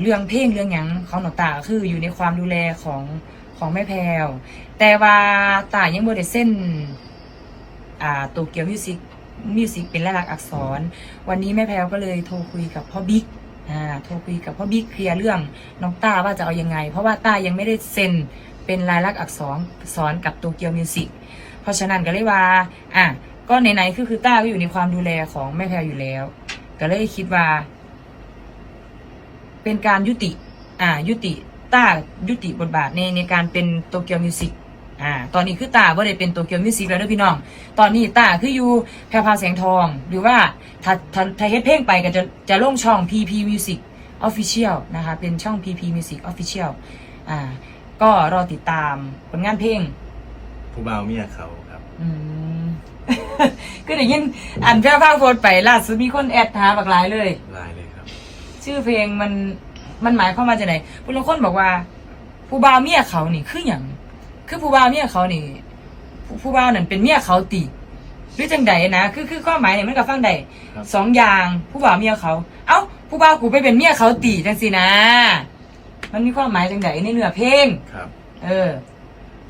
เรื่องเพลงเรื่องหยังของหนองตาคืออยู่ในความดูแลของของแม่แพรวแต่ว่าตายังบ่ได้เส้นอ่าโตเกียวมิวสิกมิวสิกเป็นลายลักษณ์อักษร วันนี้แม่แพรวก็เลยโทรคุยกับพ่อบิ๊กโทรคุยกับพ่อบิ๊กเคลียร์เรื่องน้องตาว่าจะเอายังไง เพราะว่าตายังไม่ได้เซ็นเป็นลายลักษณ์อักษรสอนกับโตเกียวมิวสิกเพราะฉะนั้นก็เลยว่าอะก็ไหนๆคือคือต้าก็อยู่ในความดูแลของแม่แพรวอยู่แล้ว ก็เลยคิดว่า เป็นการยุติอ่ายุติต้ายุติบทบาทในในการเป็นโตเกียวมิวสิกอ่าตอนนี้คือตาว่าได้เป็นโตเกียวมิวสิกแล้วเด้อพี่น้อง ตอนนี้ตาคืออยู่แพรพราวแสงทอง หรือว่าถ้าถ้าถ้าเฮ็ดเพลงไปก็จะจะลงช่อง PP Music Official นะคะ เป็นช่อง PP Music Official อ่าก็รอติดตามผลงานเพลงผู้บ่าวเมียเขาครับ อืม ก็ได้ยินอ่านแพร่ภาคโพสต์ไปล่าสุดมีคนแอดหาบักหลายเลย ลายเลยครับ ชื่อเพลงมันมันหมายความว่าจะไหนผู้ลางคนบอกว่า ผู้บ่าวเมียเขานี่คืออย่างคือผู้บ่าวเมียเขานี่ผู้ผู้บ่าวนั่นเป็นเมียเขาติหรือจังใดนะคือคือความหมายเนี่ยมันก็ฟังได้ครับ สองอย่างผู้บ่าวเมียเขา เอ้าผู้บ่าวกูไปเป็นเมียเขาติจังสินะ มันมีความหมายจังใดในเนื้อเพลง ครับ เออ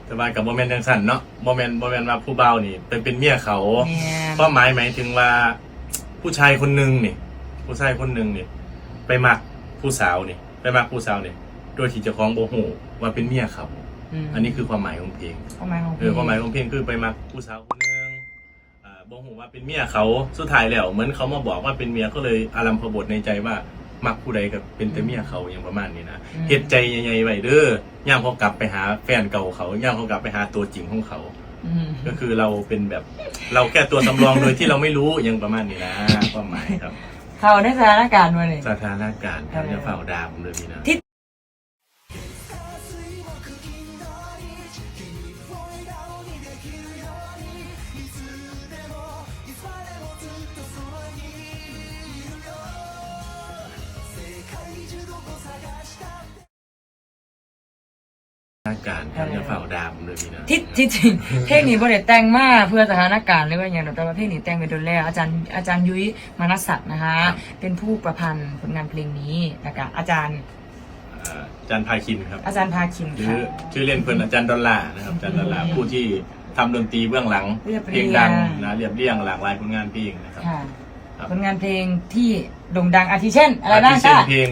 แต่ว่ากับโมเมนต์จังสันเนาะโมเมนต์โมเมนต์ว่าผู้บ่าวนี่เป็นเป็นเมียเขา แม่นก็หมายหมายถึงว่า ผู้ชายคนหนึ่งนี่ ผู้ชายคนหนึ่งนี่ ไปมักผู้สาวนี่ไปมักผู้สาวนี่โดยที่เจ้าของโบหูว่าเป็นเมียเขามอันนี้คือความหมายของเพลงความหมายของเพเอลองความหมายของเพลงคือไปมักผู้สาวคนหนึงอ่าบอกหูว่าเป็นเมียเขาสุดท้ายแล้วเหมือนเขามาบอกว่าเป็นเมียก็เลยอารัมพบทในใจว่ามักผู้ใดกับเป็นแต่เมียเขาอย่างประมาณนี้นะเฮ็ดใจใหญ่ๆไว้เด้อย่ามเขากลับไปหาแฟนเก่าเขาย่ามเขากลับไปหาตัวจริงของเขาอืมก็คือเราเป็นแบบเราแค่ตัวสำรองโดยที่เราไม่รู้อย่างประมาณนี้นะความหมายครับ เขาในสถานการณ์มาเลยสถานการณ์ครับจะเฝ้าดาผมเลยพี่นะ ที่ สถานการณ์ครับจะเฝ้าดาผมเลยพี่นะที่ที่จริงเพลงนี้บริแต่งมาเพื่อสถานการณ์หรือว่าอย่างไรแต่ว่าเพลงนี้แต่งไปโดนแล้ว อาจารย์อาจารย์ยุ้ยมานัสสักดิ์นะคะ เป็นผู้ประพันธ์ผลงานเพลงนี้นะคะอาจารย์อ่าอาจารย์พาคินครับอาจารย์พาคินหรือค่ะชื่อเล่นเพื่อนอาจารย์ดอลลาร์นะครับอาจารย์ดอลลาร์อืมผู้ที่ทำดนตรีเบื้องหลังเรียบเพลงดังเรียงนะเรียบเรียงหลากหลายผลงานเพลงนะครับค่ะครับผลงานเพลงที่โด่งดังอาทิเช่นอะไรบ้างที่เช่นคะเพลง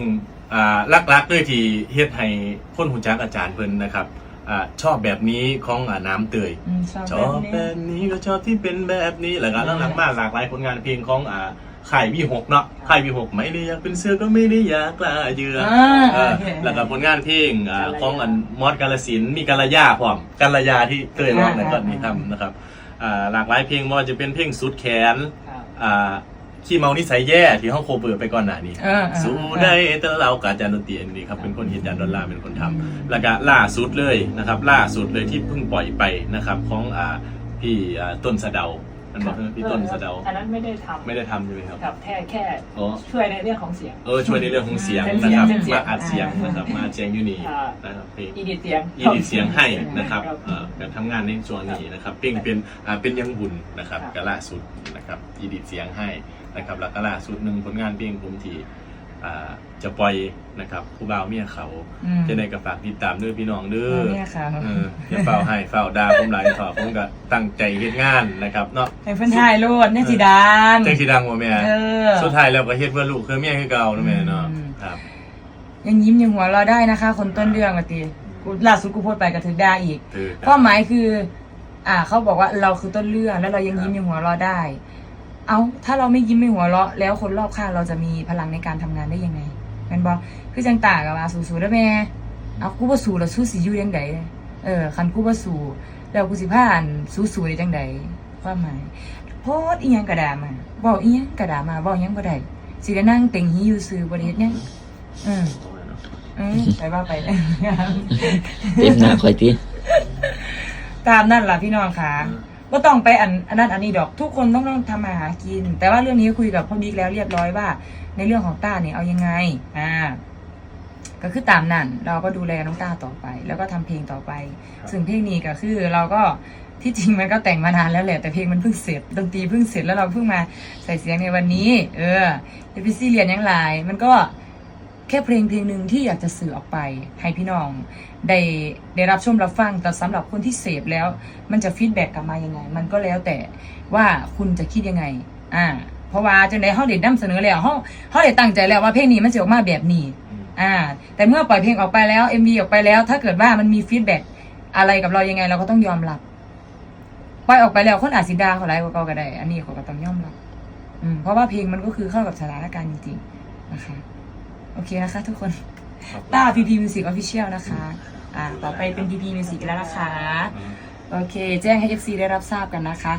อ่ารักๆด้วยที่เฮ็ดให้คนหูจักอาจารย์เพิ่นนะครับอ่าชอบแบบนี้ของอ่าน้ำเตยอืมชอบชแบอบบนี้แบบนี้ก็ชอบที่เป็นแบบนี้แล้วก็อืมหลังๆมาหลากหลายผลงานเพลงของอ่าค่ายวีหกเนาะค่ายวีหกไม่ได้อยากเป็นเสื้อก็ไม่ได้อยากกล้าเยืออ่าเออโอเค แล้วก็ผลงานเพลงอ่าของอันมอสกาลสินธุ์มีกาลยาพร้อมกาลยาที่เตยร้องในตอนนี้ทำนะครับอ่าหลากหลายเพลงไม่ว่าจะเป็นเพลงสุดแขนอ่า ขี้เมานิสัยแย่ที่ห้องโคเปิดไปก่อนหน้านี้เออเออ สู้ได้แต่เรากับอาจารย์ดนตรีอันนี้ครับเป็นคนเห็นอาจารย์ดอลลาร์เป็นคนทำแล้วก็ล่าสุดเลยนะครับ ล่าสุดเลยที่เพิ่งปล่อยไปนะครับ ของอ่าพี่อ่าต้นสะเดามันบอกว่าพี่ต้นสะเดาอันนั้นไม่ได้ทำไม่ได้ทำใช่ไหมครับครับแค่แค่อ๋อช่วยในเรื่องของเสียง เออช่วยในเรื่องของเสียงเป็นนะเสียคงรับเป็นเสียงมาอัดเสียงนะครับมาอัดเสียงอยู่นี่อ่านะครับเพลง อีดิทเสียงอีดิทเสียงให้นะครับเอ่อการทำงานในส่วนนี้นะครับเพลงเป็นอ่าเป็นยังบุญนะครับครับก็ล่าสุดนะครับอีดิทเสียงให้ นะครับแล้วก็ล่าสุดหนึ่งผลงานเพลงผมที่อ่าจะปล่อยนะครับผู้บ่าวเมียเขาอืมจะได้กับฝากติดตามเด้อพี่น้องเด้อเนี่ยค่ะเอออย่าเฝ้าให้เฝ้าด่าผมหลายฝ่าผมก็ตั้งใจเฮ็ดงานนะครับเนาะให้เพื่อนถ่ายรูปเนี่ยสีดังจังสิดังบ่แม่เออสุดท้ายแล้วก็เฮ็ดเพื่อลูกเพื่อเมียคือเก่าเนาะแม่เนาะอืมครับ ยังยิ้มยังหัวเราะได้นะคะ คนต้นเรื่องอะตีกูล่าสุดกูโพสต์ไปกับถึงได้อีกถือความหมายคือ อ่าเขาบอกว่าเราคือต้นเรื่องแล้วเรายังยิ้มยังหัวเราะได้ เอาถ้าเราไม่ยิ้มไม่หัวเราะแล้วคนรอบข้างเราจะมีพลังในการทำงานได้ยังไงแมันบอกคือจังตากับว่าสู้ๆได้อแม่เอากูบ่สู้แล้วสู้สิอยู่ยังไงเออคันกูบ่สู้แล้วกูสิพาอันสู้ๆได้จังไดความหมายโพสต์อีหยังกระดามาบอกอีหยังกระดามาบอกหยังบ่ได้สิได้นั่งเต็งหีอยู่ซื่อบ่ได้เฮ็ดหยังอืมอืมไปว่าไปเลยเต็มหน้าคอยตีตามนั่นล่ะพี่น้องค่ะ ก็ต้องไปอันอันนั้นอันนี้ดอก ทุกคนต้องต้องทำมาหากิน แต่ว่าเรื่องนี้คุยกับพ่อบิ๊กแล้วเรียบร้อยว่า ในเรื่องของต้าเนี่ยเอายังไง อ่า ก็คือตามนั่นเราก็ดูแลน้องต้าต่อไป แล้วก็ทำเพลงต่อไป ซึ่งเพลงนี้ก็คือเราก็ที่จริงมันก็แต่งมานานแล้วแหละแต่เพลงมันเพิ่งเสร็จดนตรีเพิ่งเสร็จแล้วเราเพิ่งมาใส่เสียงในวันนี้ เออเอพิซี่เรียนยังหลายมันก็ แค่เพลงเพลงหนึ่งที่อยากจะสื่อออกไป ให้พี่น้อง ได้ได้รับชมรับฟังแต่สำหรับคนที่เสพแล้ว มันจะฟีดแบ็กกลับมายังไง มันก็แล้วแต่ว่าคุณจะคิดยังไง อ่า เพราะว่าจังไดเฮาได้นำเสนอแล้วเฮาเฮาได้ตั้งใจแล้วว่าเพลงนี้มันจะออกมาแบบนี้อืมอ่า แต่เมื่อปล่อยเพลงออกไปแล้ว MV ออกไปแล้ว ถ้าเกิดว่ามันมีฟีดแบ็กอะไรกับเรายังไง เราก็ต้องยอมรับปล่อยออกไปแล้วคนอาจสิดาเขาไรกว่าเก่าก็ได้ อันนี้เขาก็ต้องยอมรับ อืม เพราะว่าเพลงมันก็คือเข้ากับสถานการณ์จริงๆนะคะ โอเคนะคะทุกคนขอบคุณต้า PP Music Official นะคะ อ่า ต่อไปเป็น PP Music แล้วนะคะอืมโอเค แจ้งให้ FC ได้รับทราบกันนะคะ